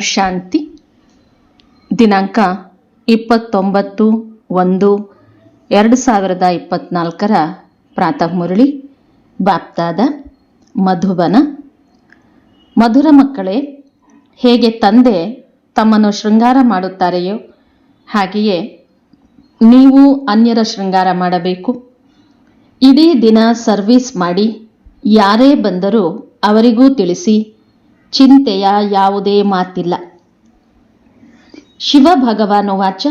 ಶಾಂತಿ. ದಿನಾಂಕ ಇಪ್ಪತ್ತೊಂಬತ್ತು ಒಂದು ಎರಡು ಸಾವಿರದ ಇಪ್ಪತ್ತ್ನಾಲ್ಕರ ಪ್ರಾತಃ ಮುರಳಿ. ಬಾಪ್ತಾದ ಮಧುಬನ. ಮಧುರ ಮಕ್ಕಳೇ, ಹೇಗೆ ತಂದೆ ತಮ್ಮನ್ನು ಶೃಂಗಾರ ಮಾಡುತ್ತಾರೆಯೋ ಹಾಗೆಯೇ ನೀವು ಅನ್ಯರ ಶೃಂಗಾರ ಮಾಡಬೇಕು. ಇಡೀ ದಿನ ಸರ್ವಿಸ್ ಮಾಡಿ ಯಾರೇ ಬಂದರೂ ಅವರಿಗೂ ತಿಳಿಸಿ ಚಿಂತೆಯ ಯಾವುದೇ ಮಾತಿಲ್ಲ. ಶಿವ ಭಗವಾನು ವಾಚ.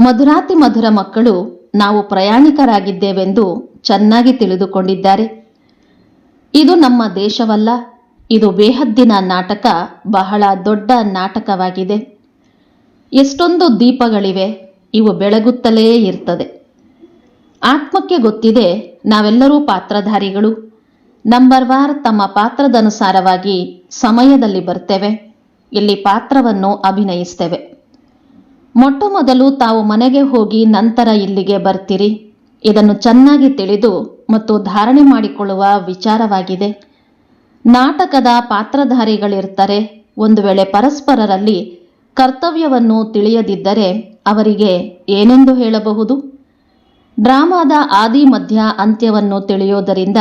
ಮಧುರಾತಿ ಮಧುರ ಮಕ್ಕಳು ನಾವು ಪ್ರಯಾಣಿಕರಾಗಿದ್ದೇವೆಂದು ಚೆನ್ನಾಗಿ ತಿಳಿದುಕೊಂಡಿದ್ದಾರೆ. ಇದು ನಮ್ಮ ದೇಶವಲ್ಲ, ಇದು ಬೇಹದ್ದಿನ ನಾಟಕ, ಬಹಳ ದೊಡ್ಡ ನಾಟಕವಾಗಿದೆ. ಎಷ್ಟೊಂದು ದೀಪಗಳಿವೆ, ಇವು ಬೆಳಗುತ್ತಲೇ ಇರ್ತದೆ. ಆತ್ಮಕ್ಕೆ ಗೊತ್ತಿದೆ, ನಾವೆಲ್ಲರೂ ಪಾತ್ರಧಾರಿಗಳು. ನಂಬರ್ ವಾರ್ ತಮ್ಮ ಪಾತ್ರದನುಸಾರವಾಗಿ ಸಮಯದಲ್ಲಿ ಬರ್ತೇವೆ. ಇಲ್ಲಿ ಪಾತ್ರವನ್ನು ಅಭಿನಯಿಸ್ತೇವೆ. ಮೊಟ್ಟ ಮೊದಲು ತಾವು ಮನೆಗೆ ಹೋಗಿ ನಂತರ ಇಲ್ಲಿಗೆ ಬರ್ತೀರಿ. ಇದನ್ನು ಚೆನ್ನಾಗಿ ತಿಳಿದು ಮತ್ತು ಧಾರಣೆ ಮಾಡಿಕೊಳ್ಳುವ ವಿಚಾರವಾಗಿದೆ. ನಾಟಕದ ಪಾತ್ರಧಾರಿಗಳಿರ್ತಾರೆ. ಒಂದು ವೇಳೆ ಪರಸ್ಪರರಲ್ಲಿ ಕರ್ತವ್ಯವನ್ನು ತಿಳಿಯದಿದ್ದರೆ ಅವರಿಗೆ ಏನೆಂದು ಹೇಳಬಹುದು? ಡ್ರಾಮಾದ ಆದಿ ಮಧ್ಯ ಅಂತ್ಯವನ್ನು ತಿಳಿಯೋದರಿಂದ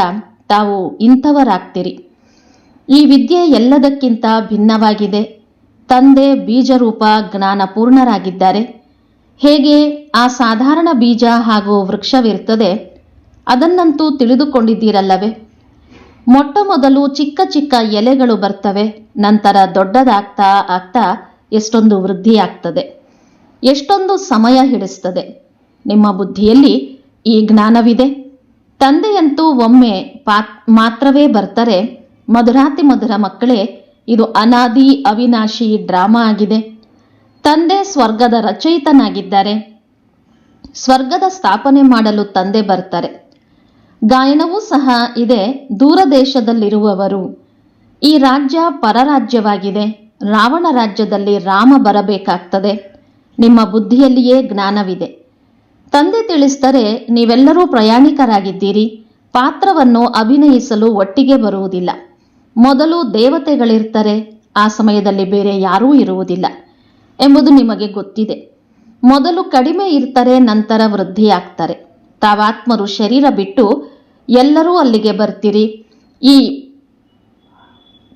ತಾವು ಇಂಥವರಾಗ್ತೀರಿ. ಈ ವಿದ್ಯೆ ಎಲ್ಲದಕ್ಕಿಂತ ಭಿನ್ನವಾಗಿದೆ. ತಂದೆ ಬೀಜರೂಪ ಜ್ಞಾನಪೂರ್ಣರಾಗಿದ್ದಾರೆ. ಹೇಗೆ ಆ ಸಾಧಾರಣ ಬೀಜ ಹಾಗೂ ವೃಕ್ಷವಿರ್ತದೆ ಅದನ್ನಂತೂ ತಿಳಿದುಕೊಂಡಿದ್ದೀರಲ್ಲವೇ. ಮೊಟ್ಟ ಮೊದಲು ಚಿಕ್ಕ ಚಿಕ್ಕ ಎಲೆಗಳು ಬರ್ತವೆ, ನಂತರ ದೊಡ್ಡದಾಗ್ತಾ ಆಗ್ತಾ ಎಷ್ಟೊಂದು ವೃದ್ಧಿಯಾಗ್ತದೆ. ಎಷ್ಟೊಂದು ಸಮಯ ಹಿಡಿಸ್ತದೆ. ನಿಮ್ಮ ಬುದ್ಧಿಯಲ್ಲಿ ಈ ಜ್ಞಾನವಿದೆ. ತಂದೆಯಂತೂ ಒಮ್ಮೆ ಮಾತ್ರವೇ ಬರ್ತಾರೆ. ಮಧುರಾತಿ ಮಧುರ ಮಕ್ಕಳೇ, ಇದು ಅನಾದಿ ಅವಿನಾಶಿ ಡ್ರಾಮಾ ಆಗಿದೆ. ತಂದೆ ಸ್ವರ್ಗದ ರಚಯಿತನಾಗಿದ್ದಾರೆ. ಸ್ವರ್ಗದ ಸ್ಥಾಪನೆ ಮಾಡಲು ತಂದೆ ಬರ್ತಾರೆ. ಗಾಯನವೂ ಸಹ ಇದೆ. ದೂರ ದೇಶದಲ್ಲಿರುವವರು. ಈ ರಾಜ್ಯ ಪರರಾಜ್ಯವಾಗಿದೆ. ರಾವಣ ರಾಜ್ಯದಲ್ಲಿ ರಾಮ ಬರಬೇಕಾಗ್ತದೆ. ನಿಮ್ಮ ಬುದ್ಧಿಯಲ್ಲಿಯೇ ಜ್ಞಾನವಿದೆ. ತಂದೆ ತಿಳಿಸಿದರೆ ನೀವೆಲ್ಲರೂ ಪ್ರಯಾಣಿಕರಾಗಿದ್ದೀರಿ. ಪಾತ್ರವನ್ನು ಅಭಿನಯಿಸಲು ಒಟ್ಟಿಗೆ ಬರುವುದಿಲ್ಲ. ಮೊದಲು ದೇವತೆಗಳಿರ್ತಾರೆ, ಆ ಸಮಯದಲ್ಲಿ ಬೇರೆ ಯಾರೂ ಇರುವುದಿಲ್ಲ ಎಂಬುದು ನಿಮಗೆ ಗೊತ್ತಿದೆ. ಮೊದಲು ಕಡಿಮೆ ಇರ್ತಾರೆ, ನಂತರ ವೃದ್ಧಿಯಾಗ್ತಾರೆ. ತಾವಾತ್ಮರು ಶರೀರ ಬಿಟ್ಟು ಎಲ್ಲರೂ ಅಲ್ಲಿಗೆ ಬರ್ತೀರಿ. ಈ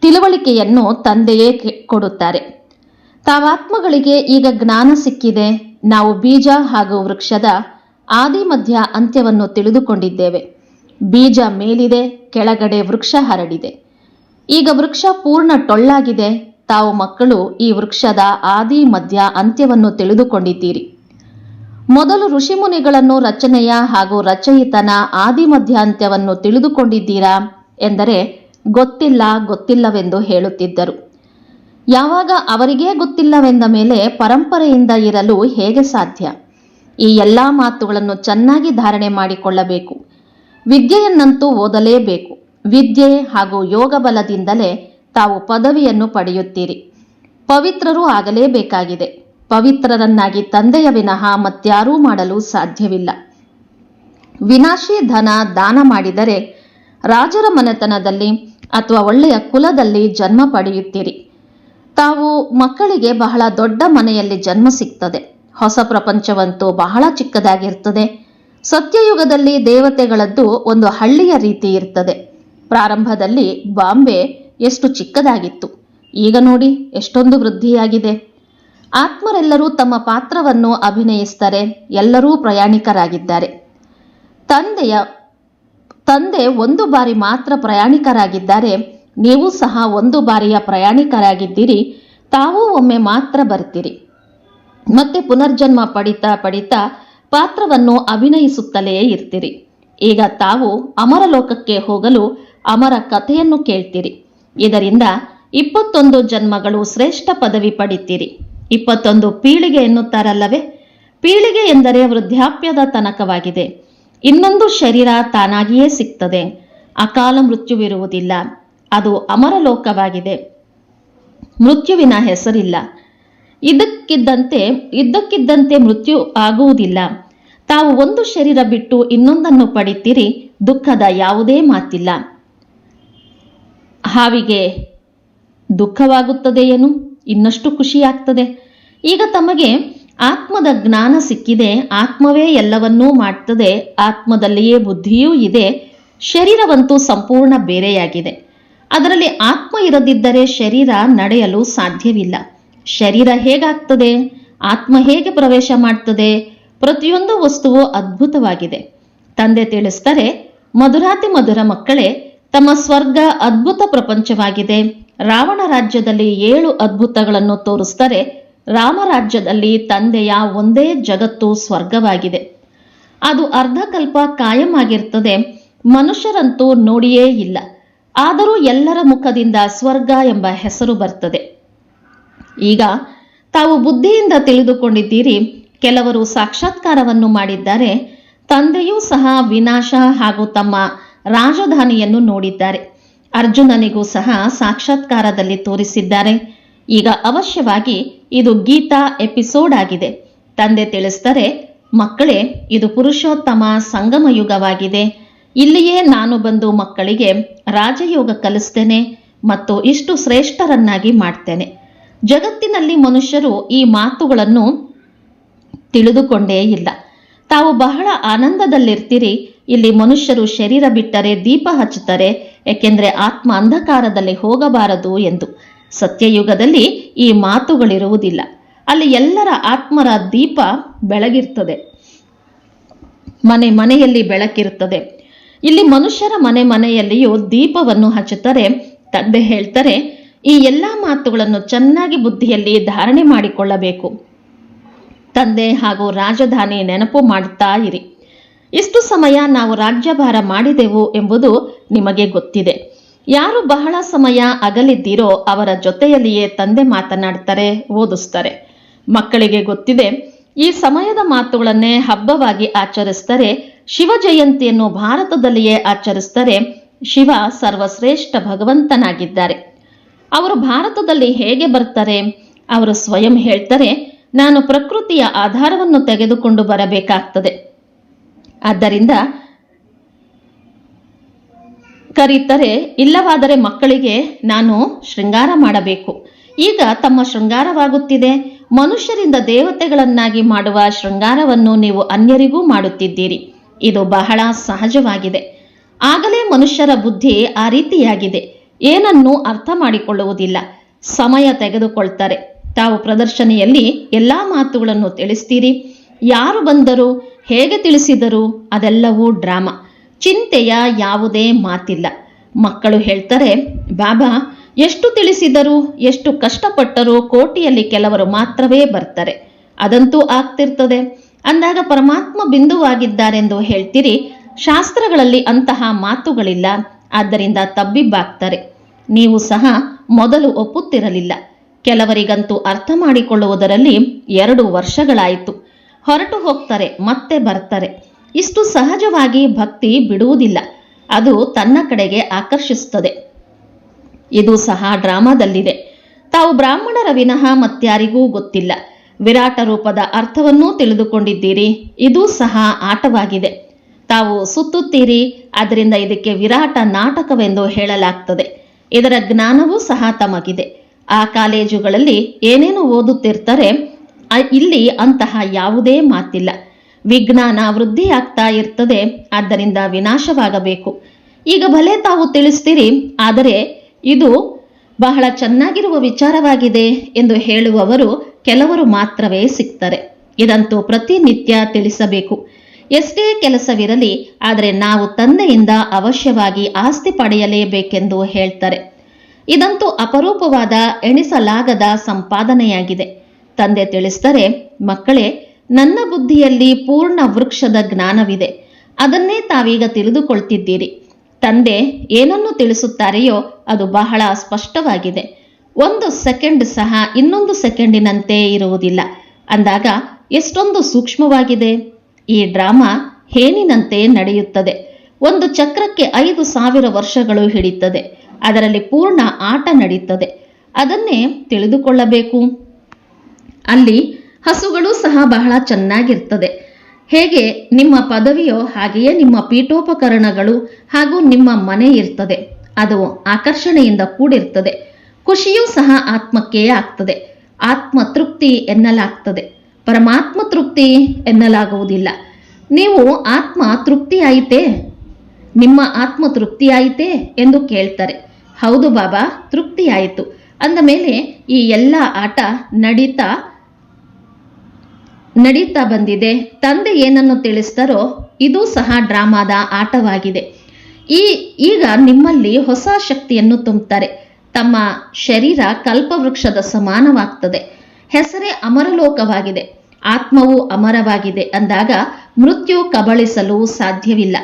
ತಿಳುವಳಿಕೆಯನ್ನು ತಂದೆಯೇ ಕೊಡುತ್ತಾರೆ. ತಾವಾತ್ಮಗಳಿಗೆ ಈಗ ಜ್ಞಾನ ಸಿಕ್ಕಿದೆ. ನಾವು ಬೀಜ ಹಾಗೂ ವೃಕ್ಷದ ಆದಿ ಮಧ್ಯ ಅಂತ್ಯವನ್ನು ತಿಳಿದುಕೊಂಡಿದ್ದೇವೆ. ಬೀಜ ಮೇಲಿದೆ, ಕೆಳಗಡೆ ವೃಕ್ಷ ಹರಡಿದೆ. ಈಗ ವೃಕ್ಷ ಪೂರ್ಣ ಟೊಳ್ಳಾಗಿದೆ. ತಾವು ಮಕ್ಕಳು ಈ ವೃಕ್ಷದ ಆದಿ ಮಧ್ಯ ಅಂತ್ಯವನ್ನು ತಿಳಿದುಕೊಂಡಿದ್ದೀರಿ. ಮೊದಲು ಋಷಿಮುನಿಗಳನ್ನು ರಚನೆಯ ಹಾಗೂ ರಚಯಿತನ ಆದಿ ಮಧ್ಯ ಅಂತ್ಯವನ್ನು ತಿಳಿದುಕೊಂಡಿದ್ದೀರಾ ಎಂದರೆ ಗೊತ್ತಿಲ್ಲ, ಗೊತ್ತಿಲ್ಲವೆಂದು ಹೇಳುತ್ತಿದ್ದರು. ಯಾವಾಗ ಅವರಿಗೇ ಗೊತ್ತಿಲ್ಲವೆಂದ ಮೇಲೆ ಪರಂಪರೆಯಿಂದ ಇರಲು ಹೇಗೆ ಸಾಧ್ಯ? ಈ ಎಲ್ಲಾ ಮಾತುಗಳನ್ನು ಚೆನ್ನಾಗಿ ಧಾರಣೆ ಮಾಡಿಕೊಳ್ಳಬೇಕು. ವಿದ್ಯೆಯನ್ನಂತೂ ಓದಲೇಬೇಕು. ವಿದ್ಯೆ ಹಾಗೂ ಯೋಗ ಬಲದಿಂದಲೇ ತಾವು ಪದವಿಯನ್ನು ಪಡೆಯುತ್ತೀರಿ. ಪವಿತ್ರರೂ ಆಗಲೇಬೇಕಾಗಿದೆ. ಪವಿತ್ರರನ್ನಾಗಿ ತಂದೆಯ ವಿನಃ ಮತ್ಯಾರೂ ಮಾಡಲು ಸಾಧ್ಯವಿಲ್ಲ. ವಿನಾಶಿ ಧನ ದಾನ ಮಾಡಿದರೆ ರಾಜರ ಮನೆತನದಲ್ಲಿ ಅಥವಾ ಒಳ್ಳೆಯ ಕುಲದಲ್ಲಿ ಜನ್ಮ ಪಡೆಯುತ್ತೀರಿ. ತಾವು ಮಕ್ಕಳಿಗೆ ಬಹಳ ದೊಡ್ಡ ಮನೆಯಲ್ಲಿ ಜನ್ಮ ಸಿಗ್ತದೆ. ಹೊಸ ಪ್ರಪಂಚವಂತೂ ಬಹಳ ಚಿಕ್ಕದಾಗಿರ್ತದೆ. ಸತ್ಯಯುಗದಲ್ಲಿ ದೇವತೆಗಳದ್ದು ಒಂದು ಹಳ್ಳಿಯ ರೀತಿ ಇರ್ತದೆ. ಪ್ರಾರಂಭದಲ್ಲಿ ಬಾಂಬೆ ಎಷ್ಟು ಚಿಕ್ಕದಾಗಿತ್ತು. ಈಗ ನೋಡಿ ಎಷ್ಟೊಂದು ವೃದ್ಧಿಯಾಗಿದೆ. ಆತ್ಮರೆಲ್ಲರೂ ತಮ್ಮ ಪಾತ್ರವನ್ನು ಅಭಿನಯಿಸ್ತಾರೆ. ಎಲ್ಲರೂ ಪ್ರಯಾಣಿಕರಾಗಿದ್ದಾರೆ. ತಂದೆಯ, ತಂದೆ ಒಂದು ಬಾರಿ ಮಾತ್ರ ಪ್ರಯಾಣಿಕರಾಗಿದ್ದಾರೆ. ನೀವು ಸಹ ಒಂದು ಬಾರಿಯ ಪ್ರಯಾಣಿಕರಾಗಿದ್ದೀರಿ. ತಾವೂ ಒಮ್ಮೆ ಮಾತ್ರ ಬರ್ತೀರಿ. ಮತ್ತೆ ಪುನರ್ಜನ್ಮ ಪಡಿತಾ ಪಡಿತಾ ಪಾತ್ರವನ್ನು ಅಭಿನಯಿಸುತ್ತಲೇ ಇರ್ತೀರಿ. ಈಗ ತಾವು ಅಮರ ಲೋಕಕ್ಕೆ ಹೋಗಲು ಅಮರ ಕಥೆಯನ್ನು ಕೇಳ್ತೀರಿ. ಇದರಿಂದ ಇಪ್ಪತ್ತೊಂದು ಜನ್ಮಗಳು ಶ್ರೇಷ್ಠ ಪದವಿ ಪಡಿತೀರಿ. ಇಪ್ಪತ್ತೊಂದು ಪೀಳಿಗೆ ಎನ್ನುತ್ತಾರಲ್ಲವೇ ಪೀಳಿಗೆ ಎಂದರೆ ವೃದ್ಧಾಪ್ಯದ ತನಕವಾಗಿದೆ. ಇನ್ನೊಂದು ಶರೀರ ತಾನಾಗಿಯೇ ಸಿಗ್ತದೆ. ಅಕಾಲ ಮೃತ್ಯುವಿರುವುದಿಲ್ಲ. ಅದು ಅಮರಲೋಕವಾಗಿದೆ. ಮೃತ್ಯುವಿನ ಹೆಸರಿಲ್ಲ. ಇದಕ್ಕಿದ್ದಂತೆ ಇದ್ದಕ್ಕಿದ್ದಂತೆ ಮೃತ್ಯು ಆಗುವುದಿಲ್ಲ. ತಾವು ಒಂದು ಶರೀರ ಬಿಟ್ಟು ಇನ್ನೊಂದನ್ನು ಪಡಿತೀರಿ ದುಃಖದ ಯಾವುದೇ ಮಾತಿಲ್ಲ. ಹಾವಿಗೆ ದುಃಖವಾಗುತ್ತದೆಯೇನು? ಇನ್ನಷ್ಟು ಖುಷಿಯಾಗ್ತದೆ. ಈಗ ತಮಗೆ ಆತ್ಮದ ಜ್ಞಾನ ಸಿಕ್ಕಿದೆ, ಆತ್ಮವೇ ಎಲ್ಲವನ್ನೂ ಮಾಡ್ತದೆ, ಆತ್ಮದಲ್ಲಿಯೇ ಬುದ್ಧಿಯೂ ಇದೆ, ಶರೀರವಂತೂ ಸಂಪೂರ್ಣ ಬೇರೆಯಾಗಿದೆ. ಅದರಲ್ಲಿ ಆತ್ಮ ಇರದಿದ್ದರೆ ಶರೀರ ನಡೆಯಲು ಸಾಧ್ಯವಿಲ್ಲ. ಶರೀರ ಹೇಗಾಗ್ತದೆ? ಆತ್ಮ ಹೇಗೆ ಪ್ರವೇಶ ಮಾಡ್ತದೆ? ಪ್ರತಿಯೊಂದು ವಸ್ತುವು ಅದ್ಭುತವಾಗಿದೆ. ತಂದೆ ತಿಳಿಸ್ತಾರೆ, ಮಧುರಾತಿ ಮಧುರ ಮಕ್ಕಳೇ, ತಮ್ಮ ಸ್ವರ್ಗ ಅದ್ಭುತ ಪ್ರಪಂಚವಾಗಿದೆ. ರಾವಣ ರಾಜ್ಯದಲ್ಲಿ ಏಳು ಅದ್ಭುತಗಳನ್ನು ತೋರಿಸ್ತಾರೆ. ರಾಮರಾಜ್ಯದಲ್ಲಿ ತಂದೆಯ ಒಂದೇ ಜಗತ್ತು ಸ್ವರ್ಗವಾಗಿದೆ. ಅದು ಅರ್ಧಕಲ್ಪ ಕಾಯಂ ಆಗಿರ್ತದೆ. ಮನುಷ್ಯರಂತೂ ನೋಡಿಯೇ ಇಲ್ಲ. ಆದರೂ ಎಲ್ಲರ ಮುಖದಿಂದ ಸ್ವರ್ಗ ಎಂಬ ಹೆಸರು ಬರ್ತದೆ. ಈಗ ತಾವು ಬುದ್ಧಿಯಿಂದ ತಿಳಿದುಕೊಂಡಿದ್ದೀರಿ, ಕೆಲವರು ಸಾಕ್ಷಾತ್ಕಾರವನ್ನು ಮಾಡಿದ್ದಾರೆ, ತಂದೆಯೂ ಸಹ ವಿನಾಶ ಹಾಗೂ ತಮ್ಮ ರಾಜಧಾನಿಯನ್ನು ನೋಡಿದ್ದಾರೆ. ಅರ್ಜುನನಿಗೂ ಸಹ ಸಾಕ್ಷಾತ್ಕಾರದಲ್ಲಿ ತೋರಿಸಿದ್ದಾರೆ. ಈಗ ಅವಶ್ಯವಾಗಿ ಇದು ಗೀತಾ ಎಪಿಸೋಡ್ ಆಗಿದೆ. ತಂದೆ ತಿಳಿಸ್ತಾರೆ ಮಕ್ಕಳೇ, ಇದು ಪುರುಷೋತ್ತಮ ಸಂಗಮ ಯುಗವಾಗಿದೆ ಇಲ್ಲಿಯೇ ನಾನು ಬಂದು ಮಕ್ಕಳಿಗೆ ರಾಜಯೋಗ ಕಲಿಸ್ತೇನೆ ಮತ್ತು ಇಷ್ಟು ಶ್ರೇಷ್ಠರನ್ನಾಗಿ ಮಾಡ್ತೇನೆ. ಜಗತ್ತಿನಲ್ಲಿ ಮನುಷ್ಯರು ಈ ಮಾತುಗಳನ್ನು ತಿಳಿದುಕೊಂಡೇ ಇಲ್ಲ. ತಾವು ಬಹಳ ಆನಂದದಲ್ಲಿರ್ತೀರಿ. ಇಲ್ಲಿ ಮನುಷ್ಯರು ಶರೀರ ಬಿಟ್ಟರೆ ದೀಪ ಹಚ್ಚುತ್ತಾರೆ, ಏಕೆಂದರೆ ಆತ್ಮ ಅಂಧಕಾರದಲ್ಲಿ ಹೋಗಬಾರದು ಎಂದು. ಸತ್ಯಯುಗದಲ್ಲಿ ಈ ಮಾತುಗಳಿರುವುದಿಲ್ಲ. ಅಲ್ಲಿ ಎಲ್ಲರ ಆತ್ಮರ ದೀಪ ಬೆಳಗಿರ್ತದೆ. ಮನೆ ಮನೆಯಲ್ಲಿ ಬೆಳಕಿರುತ್ತದೆ. ಇಲ್ಲಿ ಮನುಷ್ಯರ ಮನೆ ಮನೆಯಲ್ಲಿಯೂ ದೀಪವನ್ನು ಹಚ್ಚುತ್ತಾರೆ. ತಂದೆ ಹೇಳ್ತಾರೆ, ಈ ಎಲ್ಲ ಮಾತುಗಳನ್ನು ಚೆನ್ನಾಗಿ ಬುದ್ಧಿಯಲ್ಲಿ ಧಾರಣೆ ಮಾಡಿಕೊಳ್ಳಬೇಕು. ತಂದೆ ಹಾಗೂ ರಾಜಧಾನಿ ನೆನಪು ಮಾಡುತ್ತಾ ಇರಿ. ಇಷ್ಟು ಸಮಯ ನಾವು ರಾಜ್ಯಭಾರ ಮಾಡಿದೆವು ಎಂಬುದು ನಿಮಗೆ ಗೊತ್ತಿದೆ. ಯಾರು ಬಹಳ ಸಮಯ ಅಗಲಿದ್ದೀರೋ ಅವರ ಜೊತೆಯಲ್ಲಿಯೇ ತಂದೆ ಮಾತನಾಡ್ತಾರೆ ಓದಿಸ್ತಾರೆ ಮಕ್ಕಳಿಗೆ ಗೊತ್ತಿದೆ, ಈ ಸಮಯದ ಮಾತುಗಳನ್ನೇ ಹಬ್ಬವಾಗಿ ಆಚರಿಸ್ತಾರೆ ಶಿವ ಜಯಂತಿಯನ್ನು ಭಾರತದಲ್ಲಿಯೇ ಆಚರಿಸ್ತಾರೆ ಶಿವ ಸರ್ವಶ್ರೇಷ್ಠ ಭಗವಂತನಾಗಿದ್ದಾರೆ. ಅವರು ಭಾರತದಲ್ಲಿ ಹೇಗೆ ಬರ್ತಾರೆ, ಅವರು ಸ್ವಯಂ ಹೇಳ್ತಾರೆ, ನಾನು ಪ್ರಕೃತಿಯ ಆಧಾರವನ್ನು ತೆಗೆದುಕೊಂಡು ಬರಬೇಕಾಗ್ತದೆ. ಆದ್ದರಿಂದ ಕರೀತಾರೆ, ಇಲ್ಲವಾದರೆ ಮಕ್ಕಳಿಗೆ ನಾನು ಶೃಂಗಾರ ಮಾಡಬೇಕು. ಈಗ ತಮ್ಮ ಶೃಂಗಾರವಾಗುತ್ತಿದೆ. ಮನುಷ್ಯರಿಂದ ದೇವತೆಗಳನ್ನಾಗಿ ಮಾಡುವ ಶೃಂಗಾರವನ್ನು ನೀವು ಅನ್ಯರಿಗೂ ಮಾಡುತ್ತಿದ್ದೀರಿ. ಇದು ಬಹಳ ಸಹಜವಾಗಿದೆ. ಆಗಲೇ ಮನುಷ್ಯರ ಬುದ್ಧಿ ಆ ರೀತಿಯಾಗಿದೆ. ಏನನ್ನು ಅರ್ಥ ಮಾಡಿಕೊಳ್ಳುವುದಿಲ್ಲ. ಸಮಯ ತೆಗೆದುಕೊಳ್ತಾರೆ. ತಾವು ಪ್ರದರ್ಶನೆಯಲ್ಲಿ ಎಲ್ಲಾ ಮಾತುಗಳನ್ನು ತಿಳಿಸ್ತೀರಿ. ಯಾರು ಬಂದರು, ಹೇಗೆ ತಿಳಿಸಿದರು, ಅದೆಲ್ಲವೂ ಡ್ರಾಮಾ. ಚಿಂತೆಯ ಯಾವುದೇ ಮಾತಿಲ್ಲ. ಮಕ್ಕಳು ಹೇಳ್ತಾರೆ, ಬಾಬಾ, ಎಷ್ಟು ತಿಳಿಸಿದರು, ಎಷ್ಟು ಕಷ್ಟಪಟ್ಟರೂ ಕೋಟಿಯಲ್ಲಿ ಕೆಲವರು ಮಾತ್ರವೇ ಬರ್ತಾರೆ. ಅದಂತೂ ಆಗ್ತಿರ್ತದೆ. ಅಂದಾಗ ಪರಮಾತ್ಮ ಬಿಂದುವಾಗಿದ್ದಾರೆಂದು ಹೇಳ್ತೀರಿ, ಶಾಸ್ತ್ರಗಳಲ್ಲಿ ಅಂತಹ ಮಾತುಗಳಿಲ್ಲ, ಆದ್ದರಿಂದ ತಬ್ಬಿಬ್ಬಾಗ್ತಾರೆ. ನೀವು ಸಹ ಮೊದಲು ಒಪ್ಪುತ್ತಿರಲಿಲ್ಲ. ಕೆಲವರಿಗಂತೂ ಅರ್ಥ ಮಾಡಿಕೊಳ್ಳುವುದರಲ್ಲಿ ಎರಡು ವರ್ಷಗಳಾಯಿತು. ಹೊರಟು ಹೋಗ್ತಾರೆ, ಮತ್ತೆ ಬರ್ತಾರೆ. ಇಷ್ಟು ಸಹಜವಾಗಿ ಭಕ್ತಿ ಬಿಡುವುದಿಲ್ಲ. ಅದು ತನ್ನ ಕಡೆಗೆ ಆಕರ್ಷಿಸುತ್ತದೆ. ಇದು ಸಹ ಡ್ರಾಮಾದಲ್ಲಿದೆ. ತಾವು ಬ್ರಾಹ್ಮಣರ ವಿನಃ ಮತ್ಯಾರಿಗೂ ಗೊತ್ತಿಲ್ಲ. ವಿರಾಟ ರೂಪದ ಅರ್ಥವನ್ನೂ ತಿಳಿದುಕೊಂಡಿದ್ದೀರಿ. ಇದು ಸಹ ಆಟವಾಗಿದೆ. ತಾವು ಸುತ್ತುತ್ತೀರಿ ಅದರಿಂದ ಇದಕ್ಕೆ ವಿರಾಟ ನಾಟಕವೆಂದು ಹೇಳಲಾಗ್ತದೆ. ಇದರ ಜ್ಞಾನವೂ ಸಹ ತಮಗಿದೆ. ಆ ಕಾಲೇಜುಗಳಲ್ಲಿ ಏನೇನು ಓದುತ್ತಿರ್ತಾರೆ ಇಲ್ಲಿ ಅಂತಹ ಯಾವುದೇ ಮಾತಿಲ್ಲ. ವಿಜ್ಞಾನ ವೃದ್ಧಿಯಾಗ್ತಾ ಇರ್ತದೆ, ಆದ್ದರಿಂದ ವಿನಾಶವಾಗಬೇಕು. ಈಗ ಭಲೆ ತಾವು ತಿಳಿಸ್ತೀರಿ, ಆದರೆ ಇದು ಬಹಳ ಚೆನ್ನಾಗಿರುವ ವಿಚಾರವಾಗಿದೆ ಎಂದು ಹೇಳುವವರು ಕೆಲವರು ಮಾತ್ರವೇ ಸಿಗ್ತಾರೆ ಇದಂತೂ ಪ್ರತಿನಿತ್ಯ ತಿಳಿಸಬೇಕು. ಎಷ್ಟೇ ಕೆಲಸವಿರಲಿ, ಆದರೆ ನಾವು ತಂದೆಯಿಂದ ಅವಶ್ಯವಾಗಿ ಆಸ್ತಿ ಪಡೆಯಲೇಬೇಕೆಂದು ಹೇಳ್ತಾರೆ. ಇದಂತೂ ಅಪರೂಪವಾದ ಎಣಿಸಲಾಗದ ಸಂಪಾದನೆಯಾಗಿದೆ. ತಂದೆ ತಿಳಿಸ್ತಾರೆ ಮಕ್ಕಳೇ, ನನ್ನ ಬುದ್ಧಿಯಲ್ಲಿ ಪೂರ್ಣ ವೃಕ್ಷದ ಜ್ಞಾನವಿದೆ. ಅದನ್ನೇ ತಾವೀಗ ತಿಳಿದುಕೊಳ್ತಿದ್ದೀರಿ. ತಂದೆ ಏನನ್ನು ತಿಳಿಸುತ್ತಾರೆಯೋ ಅದು ಬಹಳ ಸ್ಪಷ್ಟವಾಗಿದೆ. ಒಂದು ಸೆಕೆಂಡ್ ಸಹ ಇನ್ನೊಂದು ಸೆಕೆಂಡಿನಂತೆ ಇರುವುದಿಲ್ಲ. ಅಂದಾಗ ಎಷ್ಟೊಂದು ಸೂಕ್ಷ್ಮವಾಗಿದೆ. ಈ ಡ್ರಾಮಾ ಹೇನಿನಂತೆ ನಡೆಯುತ್ತದೆ. ಒಂದು ಚಕ್ರಕ್ಕೆ ಐದು ಸಾವಿರ ವರ್ಷಗಳು ಹಿಡಿಯುತ್ತದೆ. ಅದರಲ್ಲಿ ಪೂರ್ಣ ಆಟ ನಡೆಯುತ್ತದೆ ಅದನ್ನೇ ತಿಳಿದುಕೊಳ್ಳಬೇಕು. ಅಲ್ಲಿ ಹಸುಗಳು ಸಹ ಬಹಳ ಚೆನ್ನಾಗಿರ್ತದೆ. ಹೇಗೆ ನಿಮ್ಮ ಪದವಿಯೋ ಹಾಗೆಯೇ ನಿಮ್ಮ ಪೀಠೋಪಕರಣಗಳು ಹಾಗೂ ನಿಮ್ಮ ಮನೆ ಇರ್ತದೆ. ಅದು ಆಕರ್ಷಣೆಯಿಂದ ಕೂಡಿರ್ತದೆ. ಖುಷಿಯೂ ಸಹ ಆತ್ಮಕ್ಕೆ ಆಗ್ತದೆ. ಆತ್ಮ ತೃಪ್ತಿ ಎನ್ನಲಾಗ್ತದೆ. ಪರಮಾತ್ಮ ತೃಪ್ತಿ ಎನ್ನಲಾಗುವುದಿಲ್ಲ. ನೀವು ಆತ್ಮ ತೃಪ್ತಿಯಾಯಿತೇ? ನಿಮ್ಮ ಆತ್ಮ ತೃಪ್ತಿಯಾಯಿತೇ ಎಂದು ಕೇಳ್ತಾರೆ. ಹೌದು ಬಾಬಾ, ತೃಪ್ತಿಯಾಯಿತು. ಅಂದ ಮೇಲೆ ಈ ಎಲ್ಲ ಆಟ ನಡೀತಾ ನಡೀತಾ ಬಂದಿದೆ. ತಂದೆ ಏನನ್ನು ತಿಳಿಸ್ತಾರೋ ಇದು ಸಹ ಡ್ರಾಮಾದ ಆಟವಾಗಿದೆ. ಈ, ಈಗ ನಿಮ್ಮಲ್ಲಿ ಹೊಸ ಶಕ್ತಿಯನ್ನು ತುಂಬುತ್ತಾರೆ ತಮ್ಮ ಶರೀರ ಕಲ್ಪವೃಕ್ಷದ ಸಮಾನವಾಗ್ತದೆ. ಹೆಸರೇ ಅಮರಲೋಕವಾಗಿದೆ. ಆತ್ಮವು ಅಮರವಾಗಿದೆ ಅಂದಾಗ ಮೃತ್ಯು ಕಬಳಿಸಲು ಸಾಧ್ಯವಿಲ್ಲ.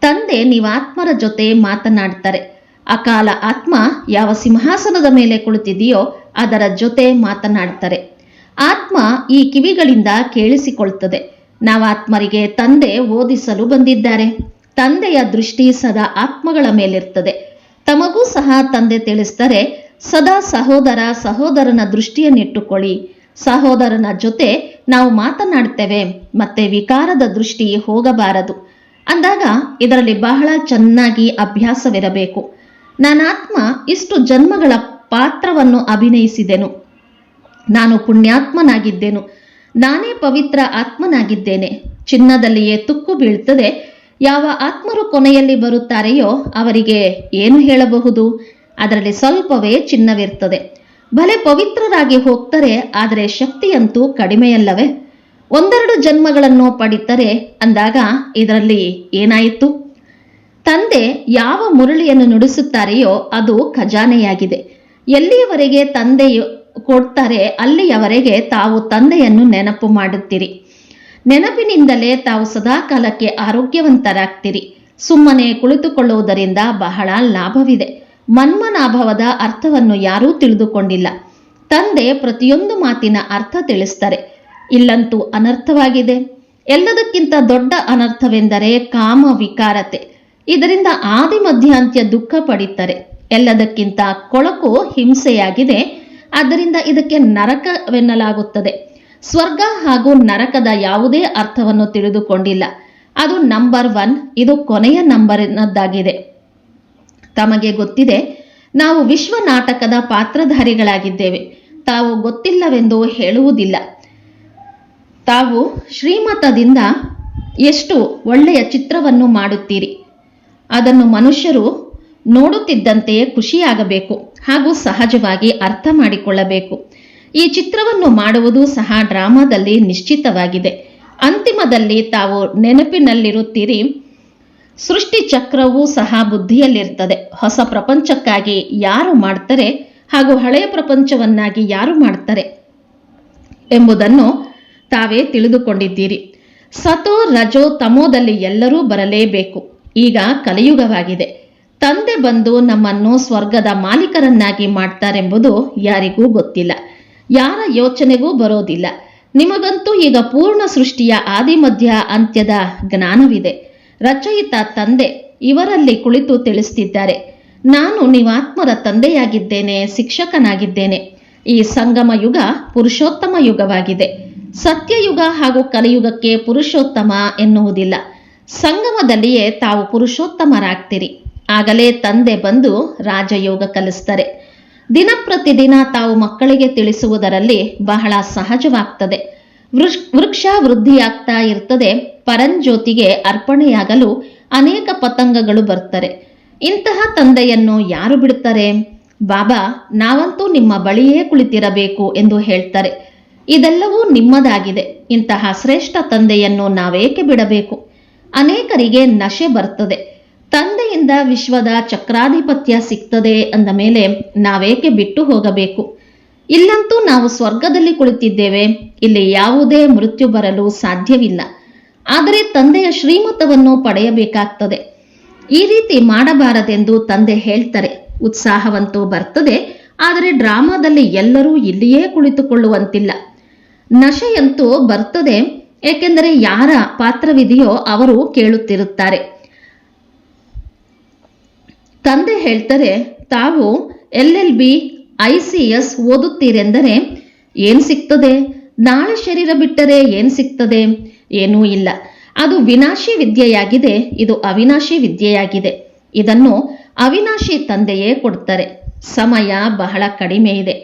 ತಂದೆ ನೀವಾತ್ಮರ ಜೊತೆ ಮಾತನಾಡ್ತಾರೆ. ಅಕಾಲ ಆತ್ಮ ಯಾವ ಸಿಂಹಾಸನದ ಮೇಲೆ ಕುಳಿತಿದೆಯೋ ಅದರ ಜೊತೆ ಮಾತನಾಡ್ತಾರೆ. ಆತ್ಮ ಈ ಕಿವಿಗಳಿಂದ ಕೇಳಿಸಿಕೊಳ್ತದೆ. ನಾವಾತ್ಮರಿಗೆ ತಂದೆ ಓದಿಸಲು ಬಂದಿದ್ದಾರೆ. ತಂದೆಯ ದೃಷ್ಟಿ ಸದಾ ಆತ್ಮಗಳ ಮೇಲಿರ್ತದೆ. ತಮಗೂ ಸಹ ತಂದೆ ತಿಳಿಸ್ತಾರೆ ಸದಾ ಸಹೋದರ ಸಹೋದರನ ದೃಷ್ಟಿಯನ್ನಿಟ್ಟುಕೊಳ್ಳಿ. ಸಹೋದರನ ಜೊತೆ ನಾವು ಮಾತನಾಡ್ತೇವೆ, ಮತ್ತೆ ವಿಕಾರದ ದೃಷ್ಟಿ ಹೋಗಬಾರದು. ಅಂದಾಗ ಇದರಲ್ಲಿ ಬಹಳ ಚೆನ್ನಾಗಿ ಅಭ್ಯಾಸವಿರಬೇಕು. ನಾನಾತ್ಮ ಇಷ್ಟು ಜನ್ಮಗಳ ಪಾತ್ರವನ್ನು ಅಭಿನಯಿಸಿದೆನು. ನಾನು ಪುಣ್ಯಾತ್ಮನಾಗಿದ್ದೆನು. ನಾನೇ ಪವಿತ್ರ ಆತ್ಮನಾಗಿದ್ದೇನೆ. ಚಿನ್ನದಲ್ಲಿಯೇ ತುಕ್ಕು ಬೀಳ್ತದೆ ಯಾವ ಆತ್ಮರು ಕೊನೆಯಲ್ಲಿ ಬರುತ್ತಾರೆಯೋ ಅವರಿಗೆ ಏನು ಹೇಳಬಹುದು? ಅದರಲ್ಲಿ ಸ್ವಲ್ಪವೇ ಚಿನ್ನವಿರ್ತದೆ ಭಲೆ ಪವಿತ್ರರಾಗಿ ಹೋಗ್ತಾರೆ, ಆದರೆ ಶಕ್ತಿಯಂತೂ ಕಡಿಮೆಯಲ್ಲವೇ? ಒಂದೆರಡು ಜನ್ಮಗಳನ್ನು ಪಡಿತರೆ, ಅಂದಾಗ ಇದರಲ್ಲಿ ಏನಾಯಿತು? ತಂದೆ ಯಾವ ಮುರಳಿಯನ್ನು ನುಡಿಸುತ್ತಾರೆಯೋ ಅದು ಖಜಾನೆಯಾಗಿದೆ. ಎಲ್ಲಿಯವರೆಗೆ ತಂದೆಯು ಕೊಡ್ತಾರೆ, ಅಲ್ಲಿಯವರೆಗೆ ತಾವು ತಂದೆಯನ್ನು ನೆನಪು ಮಾಡುತ್ತೀರಿ. ನೆನಪಿನಿಂದಲೇ ತಾವು ಸದಾಕಾಲಕ್ಕೆ ಆರೋಗ್ಯವಂತರಾಗ್ತೀರಿ. ಸುಮ್ಮನೆ ಕುಳಿತುಕೊಳ್ಳುವುದರಿಂದ ಬಹಳ ಲಾಭವಿದೆ. ಮನ್ಮನಾಭವದ ಅರ್ಥವನ್ನು ಯಾರೂ ತಿಳಿದುಕೊಂಡಿಲ್ಲ. ತಂದೆ ಪ್ರತಿಯೊಂದು ಮಾತಿನ ಅರ್ಥ ತಿಳಿಸ್ತಾರೆ. ಇಲ್ಲಂತೂ ಅನರ್ಥವಾಗಿದೆ. ಎಲ್ಲದಕ್ಕಿಂತ ದೊಡ್ಡ ಅನರ್ಥವೆಂದರೆ ಕಾಮ ವಿಕಾರತೆ. ಇದರಿಂದ ಆದಿ ಮಧ್ಯಾಂತ್ಯ ದುಃಖ ಪಡಿತಾರೆ. ಎಲ್ಲದಕ್ಕಿಂತ ಕೊಳಕು ಹಿಂಸೆಯಾಗಿದೆ. ಆದ್ದರಿಂದ ಇದಕ್ಕೆ ನರಕವೆನ್ನಲಾಗುತ್ತದೆ. ಸ್ವರ್ಗ ಹಾಗೂ ನರಕದ ಯಾವುದೇ ಅರ್ಥವನ್ನು ತಿಳಿದುಕೊಂಡಿಲ್ಲ. ಅದು ನಂಬರ್ ಒನ್, ಇದು ಕೊನೆಯ ನಂಬರ್ನದ್ದಾಗಿದೆ. ತಮಗೆ ಗೊತ್ತಿದೆ, ನಾವು ವಿಶ್ವ ನಾಟಕದ ಪಾತ್ರಧಾರಿಗಳಾಗಿದ್ದೇವೆ. ತಾವು ಗೊತ್ತಿಲ್ಲವೆಂದು ಹೇಳುವುದಿಲ್ಲ. ತಾವು ಶ್ರೀಮತದಿಂದ ಎಷ್ಟು ಒಳ್ಳೆಯ ಚಿತ್ರವನ್ನು ಮಾಡುತ್ತೀರಿ? ಅದನ್ನು ಮನುಷ್ಯರು ನೋಡುತ್ತಿದ್ದಂತೆಯೇ ಖುಷಿಯಾಗಬೇಕು ಹಾಗೂ ಸಹಜವಾಗಿ ಅರ್ಥ ಮಾಡಿಕೊಳ್ಳಬೇಕು. ಈ ಚಿತ್ರವನ್ನು ಮಾಡುವುದು ಸಹ ಡ್ರಾಮಾದಲ್ಲಿ ನಿಶ್ಚಿತವಾಗಿದೆ. ಅಂತಿಮದಲ್ಲಿ ತಾವು ನೆನಪಿನಲ್ಲಿರುತ್ತೀರಿ. ಸೃಷ್ಟಿ ಚಕ್ರವೂ ಸಹ ಬುದ್ಧಿಯಲ್ಲಿರ್ತದೆ. ಹೊಸ ಪ್ರಪಂಚಕ್ಕಾಗಿ ಯಾರು ಮಾಡ್ತಾರೆ ಹಾಗೂ ಹಳೆಯ ಪ್ರಪಂಚವನ್ನಾಗಿ ಯಾರು ಮಾಡ್ತಾರೆ ಎಂಬುದನ್ನು ತಾವೇ ತಿಳಿದುಕೊಂಡಿದ್ದೀರಿ. ಸತೋ ರಜೋ ತಮೋದಲ್ಲಿ ಎಲ್ಲರೂ ಬರಲೇಬೇಕು. ಈಗ ಕಲಿಯುಗವಾಗಿದೆ. ತಂದೆ ಬಂದು ನಮ್ಮನ್ನು ಸ್ವರ್ಗದ ಮಾಲೀಕರನ್ನಾಗಿ ಮಾಡ್ತಾರೆಂಬುದು ಯಾರಿಗೂ ಗೊತ್ತಿಲ್ಲ. ಯಾರ ಯೋಚನೆಗೂ ಬರೋದಿಲ್ಲ. ನಿಮಗಂತೂ ಈಗ ಪೂರ್ಣ ಸೃಷ್ಟಿಯ ಆದಿಮಧ್ಯ ಅಂತ್ಯದ ಜ್ಞಾನವಿದೆ. ರಚಯಿತ ತಂದೆ ಇವರಲ್ಲಿ ಕುಳಿತು ತಿಳಿಸ್ತಿದ್ದಾರೆ. ನಾನು ನೀವಾತ್ಮರ ತಂದೆಯಾಗಿದ್ದೇನೆ, ಶಿಕ್ಷಕನಾಗಿದ್ದೇನೆ. ಈ ಸಂಗಮ ಯುಗ ಪುರುಷೋತ್ತಮ ಯುಗವಾಗಿದೆ. ಸತ್ಯಯುಗ ಹಾಗೂ ಕಲಿಯುಗಕ್ಕೆ ಪುರುಷೋತ್ತಮ ಎನ್ನುವುದಿಲ್ಲ. ಸಂಗಮದಲ್ಲಿಯೇ ತಾವು ಪುರುಷೋತ್ತಮರಾಗ್ತೀರಿ. ಆಗಲೇ ತಂದೆ ಬಂದು ರಾಜಯೋಗ ಕಲಿಸ್ತಾರೆ. ದಿನ ಪ್ರತಿದಿನ ತಾವು ಮಕ್ಕಳಿಗೆ ತಿಳಿಸುವುದರಲ್ಲಿ ಬಹಳ ಸಹಜವಾಗ್ತದೆ. ವೃಕ್ಷ ವೃಕ್ಷ ವೃದ್ಧಿಯಾಗ್ತಾ ಇರ್ತದೆ. ಪರಂಜ್ಯೋತಿಗೆ ಅರ್ಪಣೆಯಾಗಲು ಅನೇಕ ಪತಂಗಗಳು ಬರ್ತಾರೆ. ಇಂತಹ ತಂದೆಯನ್ನು ಯಾರು ಬಿಡ್ತಾರೆ? ಬಾಬಾ, ನಾವಂತೂ ನಿಮ್ಮ ಬಳಿಯೇ ಕುಳಿತಿರಬೇಕು ಎಂದು ಹೇಳ್ತಾರೆ. ಇದೆಲ್ಲವೂ ನಿಮ್ಮದಾಗಿದೆ. ಇಂತಹ ಶ್ರೇಷ್ಠ ತಂದೆಯನ್ನು ನಾವೇಕೆ ಬಿಡಬೇಕು? ಅನೇಕರಿಗೆ ನಶೆ ಬರ್ತದೆ. ತಂದೆಯಿಂದ ವಿಶ್ವದ ಚಕ್ರಾಧಿಪತ್ಯ ಸಿಗ್ತದೆ ಅಂದ ಮೇಲೆ ನಾವೇಕೆ ಬಿಟ್ಟು ಹೋಗಬೇಕು? ಇಲ್ಲಂತೂ ನಾವು ಸ್ವರ್ಗದಲ್ಲಿ ಕುಳಿತಿದ್ದೇವೆ, ಇಲ್ಲಿ ಯಾವುದೇ ಮೃತ್ಯು ಬರಲು ಸಾಧ್ಯವಿಲ್ಲ. ಆದರೆ ತಂದೆಯ ಶ್ರೀಮತವನ್ನು ಪಡೆಯಬೇಕಾಗ್ತದೆ. ಈ ರೀತಿ ಮಾಡಬಾರದೆಂದು ತಂದೆ ಹೇಳ್ತಾರೆ. ಉತ್ಸಾಹವಂತೂ ಬರ್ತದೆ, ಆದರೆ ಡ್ರಾಮಾದಲ್ಲಿ ಎಲ್ಲರೂ ಇಲ್ಲಿಯೇ ಕುಳಿತುಕೊಳ್ಳುವಂತಿಲ್ಲ. ನಶೆಯಂತೂ ಬರ್ತದೆ, ಏಕೆಂದರೆ ಯಾರ ಪಾತ್ರವಿದೆಯೋ ಅವರು ಕೇಳುತ್ತಿರುತ್ತಾರೆ. ತಂದೆ ಹೇಳ್ತಾರೆ, ತಾವು L L B, I C S ಓದುತ್ತೀರೆಂದರೆ ಏನು ಸಿಗ್ತದೆ? ನಾಳೆ ಶರೀರ ಬಿಟ್ಟರೆ ಏನು ಸಿಗ್ತದೆ? ಏನೂ ಇಲ್ಲ. ಅದು ವಿನಾಶಿ ವಿದ್ಯೆಯಾಗಿದೆ, ಇದು ಅವಿನಾಶಿ ವಿದ್ಯೆಯಾಗಿದೆ. ಇದನ್ನು ಅವಿನಾಶಿ ತಂದೆಯೇ ಕೊಡ್ತಾರೆ. ಸಮಯ ಬಹಳ ಕಡಿಮೆ ಇದೆ.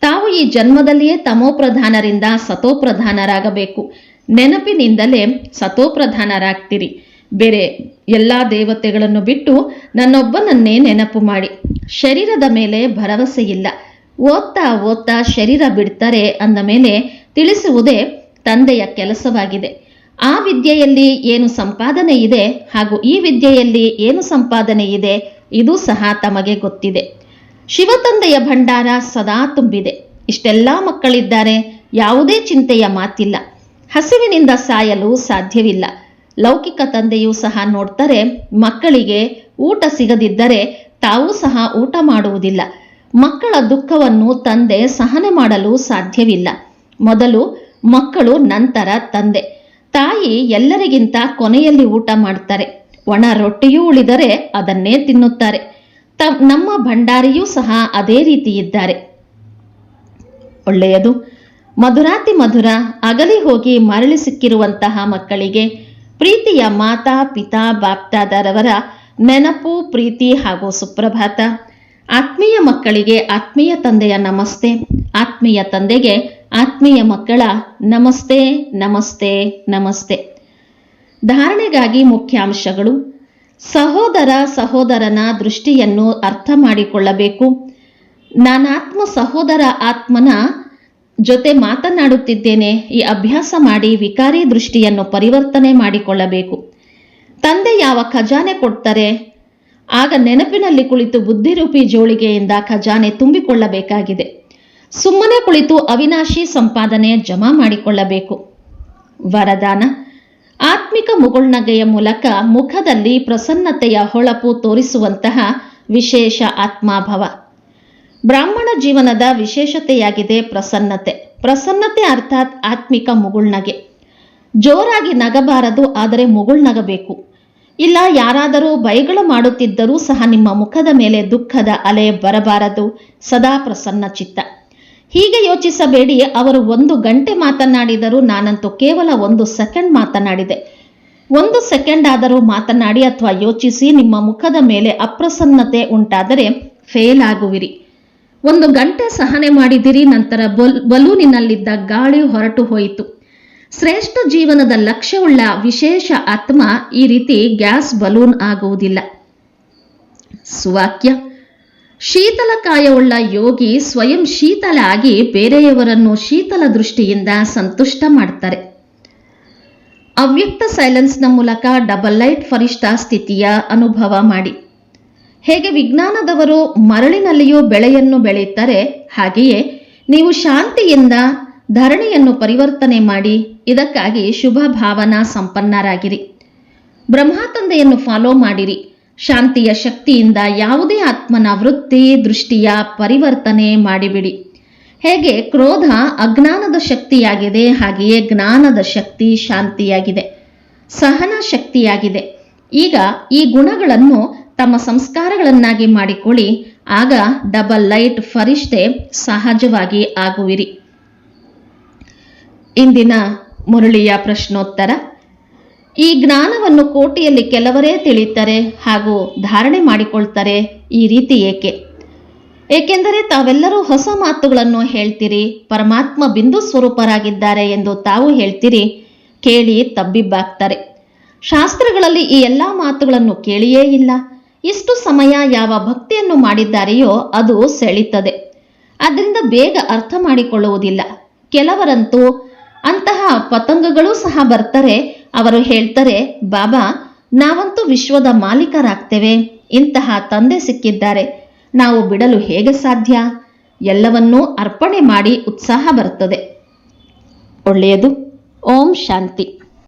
ತಾವು ಈ ಜನ್ಮದಲ್ಲಿಯೇ ತಮೋಪ್ರಧಾನರಿಂದ ಸತೋಪ್ರಧಾನರಾಗಬೇಕು. ನೆನಪಿನಿಂದಲೇ ಸತೋಪ್ರಧಾನರಾಗ್ತಿರಿ. ಬೇರೆ ಎಲ್ಲಾ ದೇವತೆಗಳನ್ನು ಬಿಟ್ಟು ನನ್ನೊಬ್ಬನನ್ನೇ ನೆನಪು ಮಾಡಿ. ಶರೀರದ ಮೇಲೆ ಭರವಸೆ ಇಲ್ಲ ಓದ್ತಾ ಓದ್ತಾ ಶರೀರ ಬಿಡ್ತಾರೆ ಅಂದ ಮೇಲೆ ತಿಳಿಸುವುದೇ ತಂದೆಯ ಕೆಲಸವಾಗಿದೆ. ಆ ವಿದ್ಯೆಯಲ್ಲಿ ಏನು ಸಂಪಾದನೆ ಇದೆ ಹಾಗೂ ಈ ವಿದ್ಯೆಯಲ್ಲಿ ಏನು ಸಂಪಾದನೆ ಇದೆ ಇದು ಸಹ ತಮಗೆ ಗೊತ್ತಿದೆ. ಶಿವತಂದೆಯ ಭಂಡಾರ ಸದಾ ತುಂಬಿದೆ. ಇಷ್ಟೆಲ್ಲ ಮಕ್ಕಳಿದ್ದಾರೆ, ಯಾವುದೇ ಚಿಂತೆಯ ಮಾತಿಲ್ಲ. ಹಸಿವಿನಿಂದ ಸಾಯಲು ಸಾಧ್ಯವಿಲ್ಲ. ಲೌಕಿಕ ತಂದೆಯೂ ಸಹ ನೋಡ್ತಾರೆ ಮಕ್ಕಳಿಗೆ ಊಟ ಸಿಗದಿದ್ದರೆ ತಾವೂ ಸಹ ಊಟ ಮಾಡುವುದಿಲ್ಲ. ಮಕ್ಕಳ ದುಃಖವನ್ನು ತಂದೆ ಸಹನೆ ಮಾಡಲು ಸಾಧ್ಯವಿಲ್ಲ. ಮೊದಲು ಮಕ್ಕಳು ನಂತರ ತಂದೆ. ತಾಯಿ ಎಲ್ಲರಿಗಿಂತ ಕೊನೆಯಲ್ಲಿ ಊಟ ಮಾಡ್ತಾರೆ. ಒಣ ರೊಟ್ಟಿಯೂ ಉಳಿದರೆ ಅದನ್ನೇ ತಿನ್ನುತ್ತಾರೆ. ತ ನಮ್ಮ ಭಂಡಾರಿಯೂ ಸಹ ಅದೇ ರೀತಿ ಇದ್ದಾರೆ. ಒಳ್ಳೆಯದು. ಮಧುರಾತಿ ಮಧುರ, ಅಗಲಿ ಹೋಗಿ ಮರಳಿ ಸಿಕ್ಕಿರುವಂತಹ ಮಕ್ಕಳಿಗೆ ಪ್ರೀತಿಯ ಮಾತಾ, ಪಿತಾ, ಬಾಪ್ತಾದರವರ ನೆನಪು, ಪ್ರೀತಿ ಹಾಗೂ ಸುಪ್ರಭಾತ. ಆತ್ಮೀಯ ಮಕ್ಕಳಿಗೆ ಆತ್ಮೀಯ ತಂದೆಯ ನಮಸ್ತೆ. ಆತ್ಮೀಯ ತಂದೆಗೆ ಆತ್ಮೀಯ ಮಕ್ಕಳ ನಮಸ್ತೆ ನಮಸ್ತೆ ನಮಸ್ತೆ. ಧಾರಣೆಗಾಗಿ ಮುಖ್ಯಾಂಶಗಳು. ಸಹೋದರ, ಸಹೋದರನ ದೃಷ್ಟಿಯನ್ನು ಅರ್ಥ ಮಾಡಿಕೊಳ್ಳಬೇಕು. ನಾನಾತ್ಮ ಸಹೋದರ ಆತ್ಮನ ಜೊತೆ ಮಾತನಾಡುತ್ತಿದ್ದೇನೆ, ಈ ಅಭ್ಯಾಸ ಮಾಡಿ ವಿಕಾರಿ ದೃಷ್ಟಿಯನ್ನು ಪರಿವರ್ತನೆ ಮಾಡಿಕೊಳ್ಳಬೇಕು. ತಂದೆ ಯಾವ ಖಜಾನೆ ಕೊಡ್ತಾರೆ? ಆಗ ನೆನಪಿನಲ್ಲಿ ಕುಳಿತು ಬುದ್ಧಿರೂಪಿ ಜೋಳಿಗೆಯಿಂದ ಖಜಾನೆ ತುಂಬಿಕೊಳ್ಳಬೇಕಾಗಿದೆ. ಸುಮ್ಮನೆ ಕುಳಿತು ಅವಿನಾಶಿ ಸಂಪಾದನೆ ಜಮಾ ಮಾಡಿಕೊಳ್ಳಬೇಕು. ವರದಾನ, ಆತ್ಮಿಕ ಮುಗುಳ್ನಗೆಯ ಮೂಲಕ ಮುಖದಲ್ಲಿ ಪ್ರಸನ್ನತೆಯ ಹೊಳಪು ತೋರಿಸುವಂತಹ ವಿಶೇಷ ಆತ್ಮಾಭವ. ಬ್ರಾಹ್ಮಣ ಜೀವನದ ವಿಶೇಷತೆಯಾಗಿದೆ ಪ್ರಸನ್ನತೆ. ಪ್ರಸನ್ನತೆ ಅರ್ಥಾತ್ ಆತ್ಮಿಕ ಮುಗುಳ್ನಗೆ ಜೋರಾಗಿ ನಗಬಾರದು, ಆದರೆ ಮುಗುಳ್ನಗಬೇಕು ಇಲ್ಲ, ಯಾರಾದರೂ ಬೈಗಳ ಮಾಡುತ್ತಿದ್ದರೂ ಸಹ ನಿಮ್ಮ ಮುಖದ ಮೇಲೆ ದುಃಖದ ಅಲೆ ಬರಬಾರದು, ಸದಾ ಪ್ರಸನ್ನ ಚಿತ್ತ. ಹೀಗೆ ಯೋಚಿಸಬೇಡಿ, ಅವರು ಒಂದು ಗಂಟೆ ಮಾತನಾಡಿದರೂ ನಾನಂತೂ ಕೇವಲ ಒಂದು ಸೆಕೆಂಡ್ ಮಾತನಾಡಿದೆ. ಒಂದು ಸೆಕೆಂಡ್ ಆದರೂ ಮಾತನಾಡಿ ಅಥವಾ ಯೋಚಿಸಿ ನಿಮ್ಮ ಮುಖದ ಮೇಲೆ ಅಪ್ರಸನ್ನತೆ ಉಂಟಾದರೆ ಫೇಲ್ ಆಗುವಿರಿ ಒಂದು ಗಂಟೆ ಸಹನೆ ಮಾಡಿದಿರಿ, ನಂತರ ಬಲ್, ಬಲೂನಿನಲ್ಲಿದ್ದ ಗಾಳಿ ಹೊರಟು ಹೋಯಿತು. ಶ್ರೇಷ್ಠ ಜೀವನದ ಲಕ್ಷ್ಯವುಳ್ಳ ವಿಶೇಷ ಆತ್ಮ ಈ ರೀತಿ ಗ್ಯಾಸ್ ಬಲೂನ್ ಆಗುವುದಿಲ್ಲ. ಸುವಾಕ್ಯ. ಶೀತಲಕಾಯವುಳ್ಳ ಯೋಗಿ ಸ್ವಯಂ ಶೀತಲ ಆಗಿ ಬೇರೆಯವರನ್ನು ಶೀತಲ ದೃಷ್ಟಿಯಿಂದ ಸಂತುಷ್ಟ ಮಾಡ್ತಾರೆ. ಅವ್ಯಕ್ತ ಸೈಲೆನ್ಸ್ನ ಮೂಲಕ ಡಬಲ್ ಲೈಟ್ ಫರಿಷ್ಠ ಸ್ಥಿತಿಯ ಅನುಭವ ಮಾಡಿ. ಹೇಗೆ ವಿಜ್ಞಾನದವರು ಮರಳಿನಲ್ಲಿಯೂ ಬೆಳೆಯನ್ನು ಬೆಳೆಯುತ್ತಾರೆ, ಹಾಗೆಯೇ ನೀವು ಶಾಂತಿಯಿಂದ ಧರಣಿಯನ್ನು ಪರಿವರ್ತನೆ ಮಾಡಿ, ಇದಕ್ಕಾಗಿ ಶುಭ ಭಾವನಾ ಸಂಪನ್ನರಾಗಿರಿ. ಬ್ರಹ್ಮ ತಂದೆಯನ್ನು ಫಾಲೋ ಮಾಡಿರಿ. ಶಾಂತಿಯ ಶಕ್ತಿಯಿಂದ ಯಾವುದೇ ಆತ್ಮನ ವೃತ್ತಿ, ದೃಷ್ಟಿಯ ಪರಿವರ್ತನೆ ಮಾಡಿಬಿಡಿ. ಹೇಗೆ ಕ್ರೋಧ ಅಜ್ಞಾನದ ಶಕ್ತಿಯಾಗಿದೆ, ಹಾಗೆಯೇ ಜ್ಞಾನದ ಶಕ್ತಿ ಶಾಂತಿಯಾಗಿದೆ, ಸಹನ ಶಕ್ತಿಯಾಗಿದೆ. ಈಗ ಈ ಗುಣಗಳನ್ನು ತಮ್ಮ ಸಂಸ್ಕಾರಗಳನ್ನಾಗಿ ಮಾಡಿಕೊಳ್ಳಿ, ಆಗ ಡಬಲ್ ಲೈಟ್ ಫರಿಷ್ಠೆ ಸಹಜವಾಗಿ ಆಗುವಿರಿ. ಇಂದಿನ ಮುರಳಿಯ ಪ್ರಶ್ನೋತ್ತರ. ಈ ಜ್ಞಾನವನ್ನು ಕೋಟಿಯಲ್ಲಿ ಕೆಲವರೇ ತಿಳಿತಾರೆ ಹಾಗೂ ಧಾರಣೆ ಮಾಡಿಕೊಳ್ತಾರೆ ಈ ರೀತಿ ಏಕೆ? ಏಕೆಂದರೆ ತಾವೆಲ್ಲರೂ ಹೊಸ ಮಾತುಗಳನ್ನು ಹೇಳ್ತೀರಿ, ಪರಮಾತ್ಮ ಬಿಂದು ಸ್ವರೂಪರಾಗಿದ್ದಾರೆ ಎಂದು ತಾವು ಹೇಳ್ತೀರಿ, ಕೇಳಿ ತಬ್ಬಿಬ್ಬಾಗ್ತಾರೆ. ಶಾಸ್ತ್ರಗಳಲ್ಲಿ ಈ ಎಲ್ಲ ಮಾತುಗಳನ್ನು ಕೇಳಿಯೇ ಇಲ್ಲ. ಇಷ್ಟು ಸಮಯ ಯಾವ ಭಕ್ತಿಯನ್ನು ಮಾಡಿದ್ದಾರೆಯೋ ಅದು ಸೆಳೀತದೆ. ಅದರಿಂದ ಬೇಗ ಅರ್ಥ ಮಾಡಿಕೊಳ್ಳುವುದಿಲ್ಲ. ಕೆಲವರಂತೂ ಅಂತಹ ಪತಂಗಗಳೂ ಸಹ ಬರ್ತಾರೆ. ಅವರು ಹೇಳ್ತಾರೆ, ಬಾಬಾ, ನಾವಂತೂ ವಿಶ್ವದ ಮಾಲೀಕರಾಗ್ತೇವೆ. ಇಂತಹ ತಂದೆ ಸಿಕ್ಕಿದ್ದಾರೆ. ನಾವು ಬಿಡಲು ಹೇಗೆ ಸಾಧ್ಯ? ಎಲ್ಲವನ್ನೂ ಅರ್ಪಣೆ ಮಾಡಿ ಉತ್ಸಾಹ ಬರ್ತದೆ ಒಳ್ಳೆಯದು. ಓಂ ಶಾಂತಿ.